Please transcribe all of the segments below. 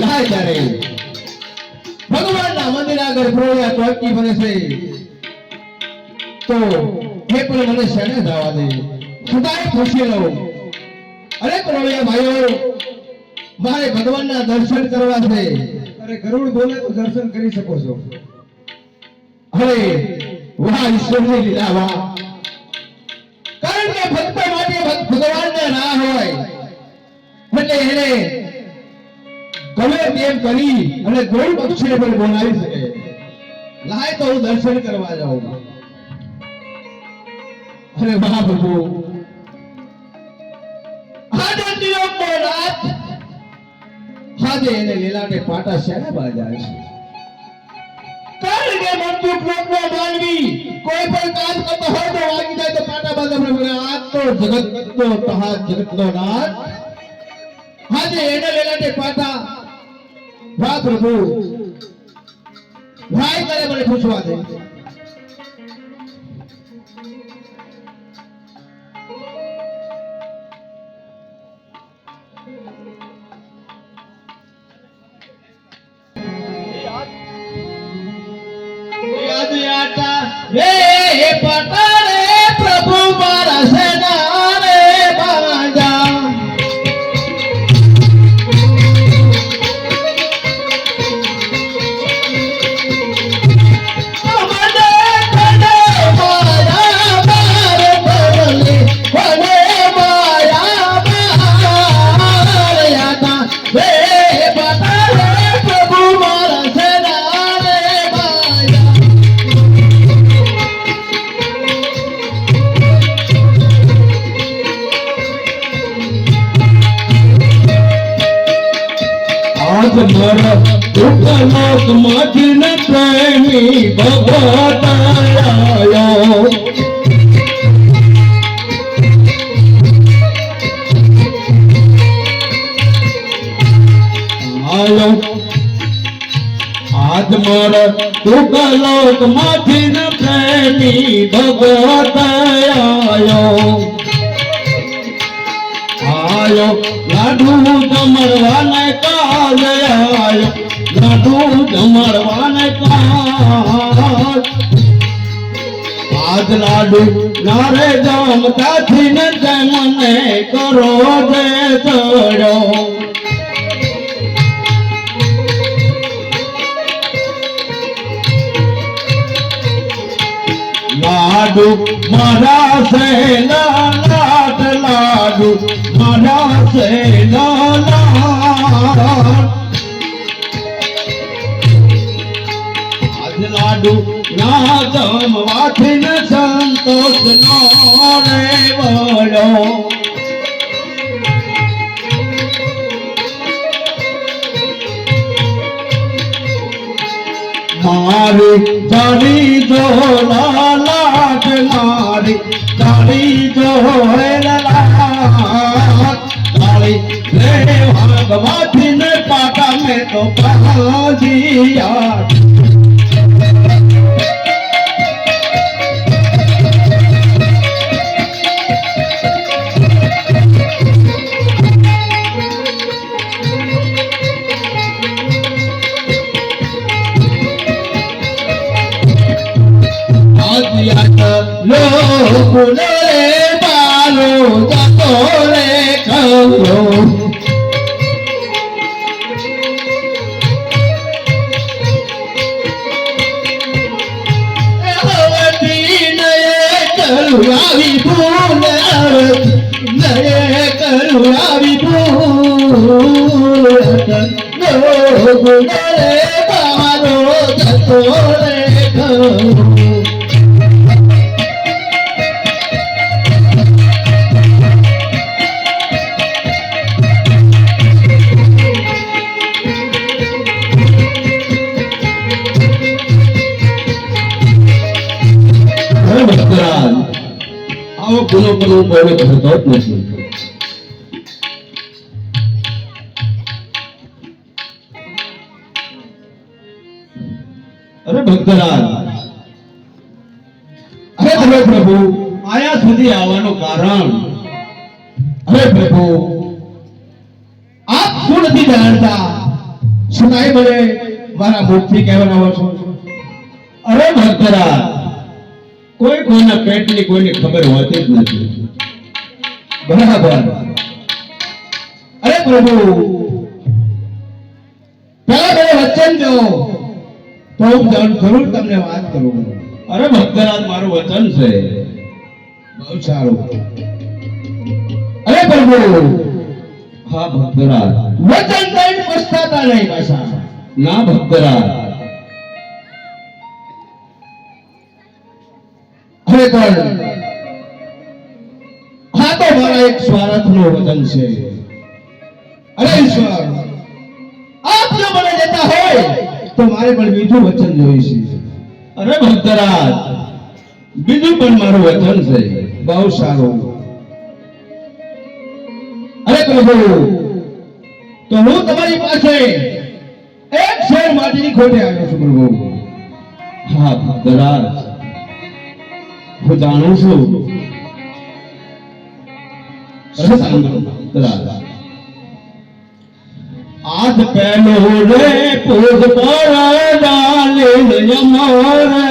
લાય ત્યારે ભગવાનના મંદિર આગળ પ્રોળિયા ચોકી બને છે. તો એ પણ મને શેને જવા દે. સદાય ખુશી લઉં અરે પ્રોયા ભાઈઓ મારે ભગવાનના દર્શન કરવા છે. અરે ગરુડ બોલે તો દર્શન કરી શકો છો. હવે વાહ ઈશ્વરની લીલા વાહ. કારણ કે ભક્ત માટે ભગવાનને ના હોય. એટલે એને ગમે તેમ કરી અને કોઈ પક્ષીને પણ બોલાવી શકે. લાય તો હું દર્શન કરવા જાઉં. અરે મહાપ્રભુ કોઈ પણ કરતો હોય તો વાગી જાય તો પાટા બાંધે. પ્રભુ આ તો જગતનો તહા જગતનો આજે એને લેલાને પાટા વાહ પ્રભુ. ભાઈ કરે મને પૂછવા દે? યાદ. આતા રે દુઃખલોકમાંથી ન પ્રેમી ભગવતાયો આયો આજ મારા દુઃખલોકમાંથી ન પ્રેમી ભગવતાયો આયો લાડુ જમરવાને કાલ આયો લાડુ જમરવાને આજ લાડુ મને કરો દે ચડો લાડુ મારા સેના લાટ લાડુ, મારા સે જમવાથી ને સંતોષ નો રે વડો મારી જાણી જો લાલાટ મારી જો હે લાલાટ રે ભગવાથી ને પાટા મેં તો પહાજીયા લોકોને આવી ભૂલ. લોકોને બાલો જતો રે આવો ગુનો કરવો કોઈને થતો જ નથી. ભક્તરાજ અરે ધરો પ્રભુ, આયા સુધી આવવાનું કારણ. અરે પ્રભુ, આપ શું નથી જાણતા? છતાંય મને મારા મુખથી કહેવાના છો. અરે ભક્તરા, કોઈ કોઈના પેટની કોઈની ખબર હોતી જ નથી. બરાબર. અરે પ્રભુ, પેલા મને વચન દો. તો હું જરૂર તમને વાત કરું અરે ભક્તરાજ મારું વચન છે. બહુ સારું. અરે પ્રભુ! હા ભક્તરાજ વચન દંડ પછતાતા નહીં પાછા. ના ભક્તરાજ ખરેખર હા તો મારા એક સ્વાર્થનું વચન છે. અરે ઈશ્વર! તો મારે પણ બીજું વચન જોઈશે. અરે ભક્તરાજ બીજું પણ મારું વચન છે. બહુ સારું. અરે પ્રભુ, તો હું તમારી પાસે એક શેર માટીની ખોટે આવ્યો છું પ્રભુ. હા ભક્તરાજ હું જાણું છું. આજ પહેલો રે પૂજ પર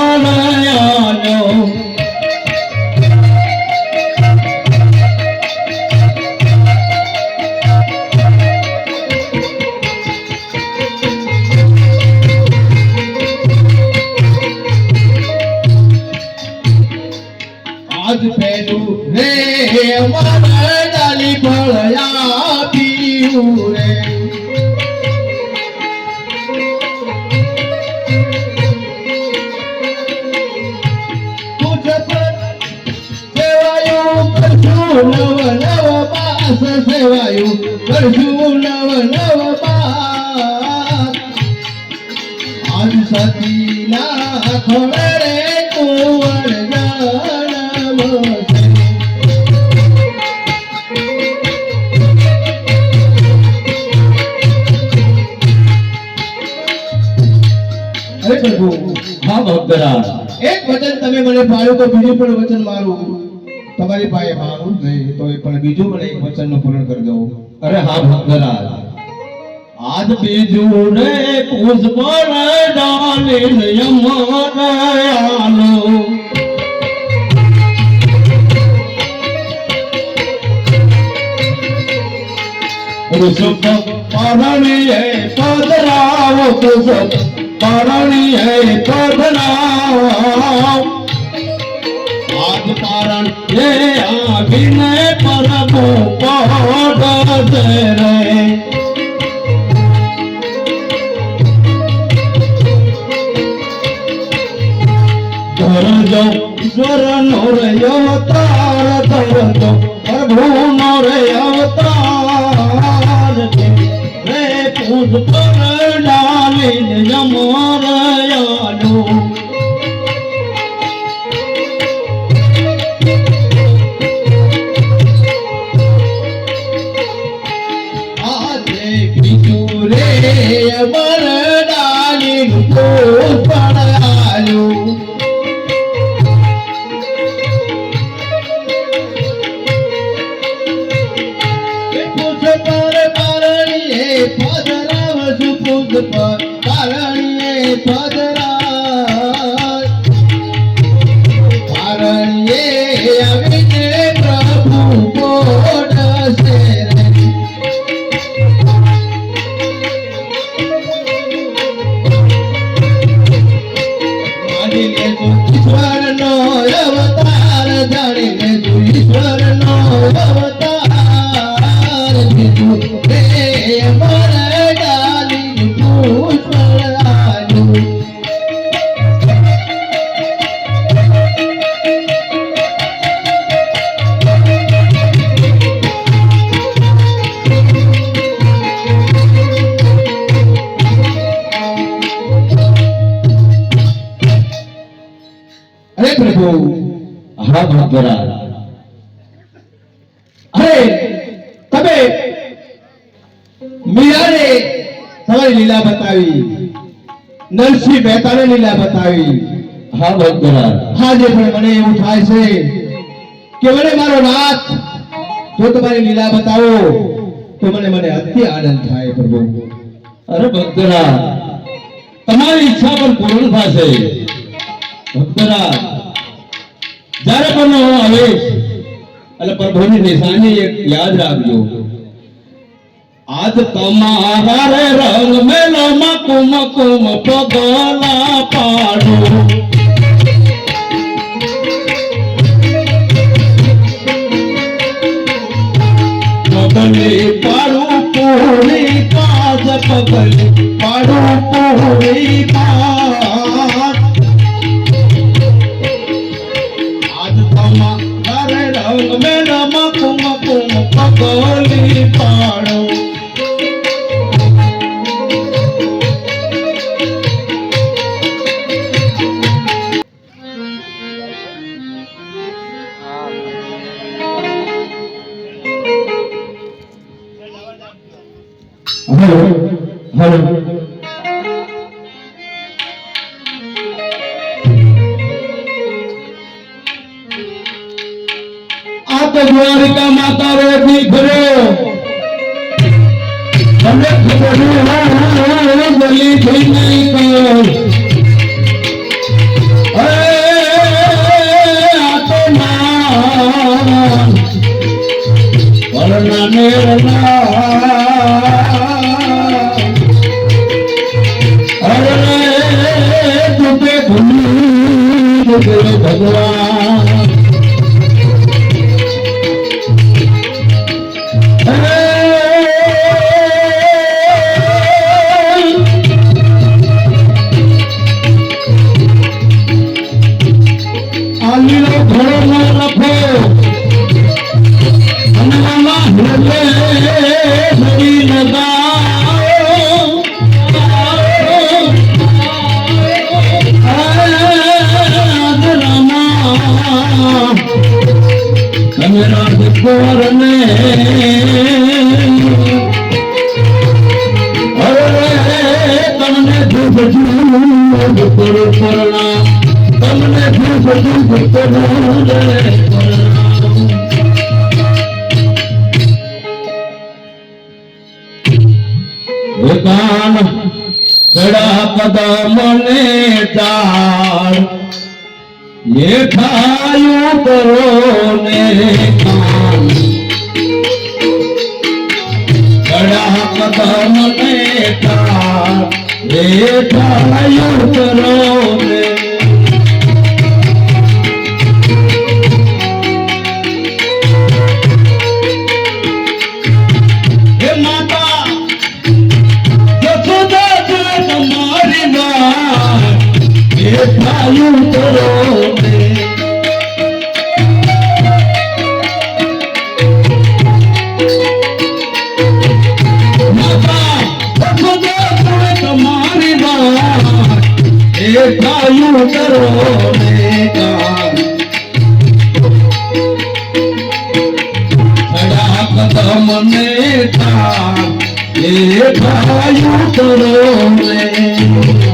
આજ નવ નવ પાસ સેવાયું કરશું નવ નવ પાસ આજ સતીના ખોળે રે કુંવર જન્મ છે. અરે પ્રભુ હા ભક્તરાજ એક વચન તમે મને પાડ્યું તો બીજું પણ વચન મારું તમારી પાસે માનું જ નહીં તો પણ બીજું પણ એક વચનનું પૂરણ કરી દઉં અરે હા ભક્તરાજ આજ બીજું રે પુષ્પ રે ડાલી યમરયાનો પુષ્પ પરણીએ પધરાવ પુષ્પ પરણીએ પધરાવ. પારણ એ આવીને પ્રભુ રે. ધરજો ઈશ્વર નો રે અવતાર પ્રભુ જાણી ઈશ્વર નો અવતાર જાણી લેજો ઈશ્વરનો અવતાર. બીજું રે અરે તમારી લીલા બતાવી? નરસિંહ મહેતાને લીલા બતાવી. હા ભક્તરાજ જે પણ મને એવું થાય છે કે મને મારો નાથ જો તમારી લીલા બતાવો તો મને મને અતિ આનંદ થાય પ્રભુ. અરે ભક્તરાજ તમારી ઈચ્છા પણ પૂર્ણ થશે. ભક્તરાજ જ્યારે પણ હું આવીશ એટલે પ્રભુની નિશાની એક યાદ રાખજો. આજ તમારા રે રંગ મેલો મકુમ કુમ પગલા પાડો. પગલી પાડું પૂરી પાજ પગલી પાડું પૂરી પાદ. આ તો દ્વારિકા માતા રે દીકરો તમને ખબર નહીં ગલી થઈ નહીં કર આ તો માન વરના નેરના અરે તુમે ભૂલી ગયો ભગવાન కాళ్ళలో ధోరణపు అన్నమ్మ హృదయ એકાન ગડા કદમને તાળ એ કરો ને કાન કરો ને વાત એ થાયું કરો ને માતા જસોદા છે તમારી વાત એ થાયું કરો ને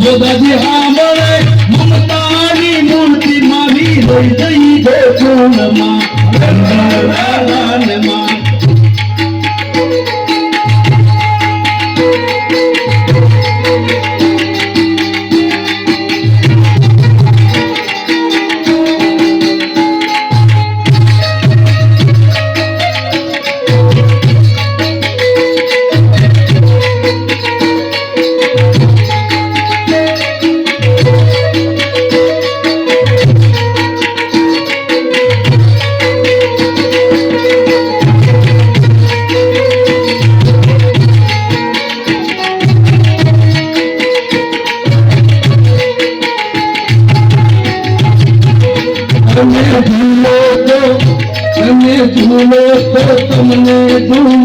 جو بجھ هامڙي منتا جي مورتي ماوي هئي تهي جو چونما Mm-hmm.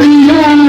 Alhamdulillah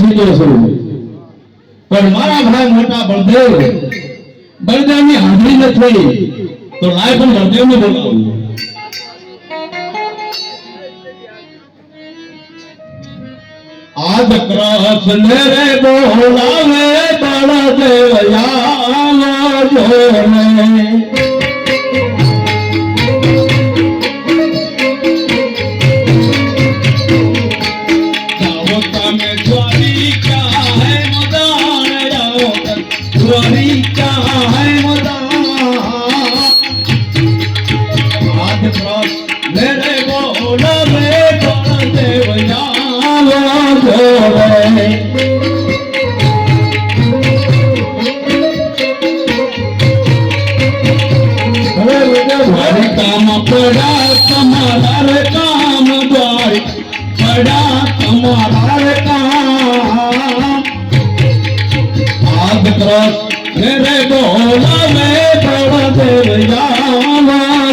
શક્યો છું. પણ મારા ભાઈ મોટા બળદેવ, બળદેવની હાજરી નથી તો લાય પણ બળદેવને બોલાવું. આજ કૃષ્ણ રે બોલાવે બળદેવ જોને કામ બોય બડા તમારા કામ. ભાગ ક્રોસ મેરે બોલા મેં બળ દેવ જાવા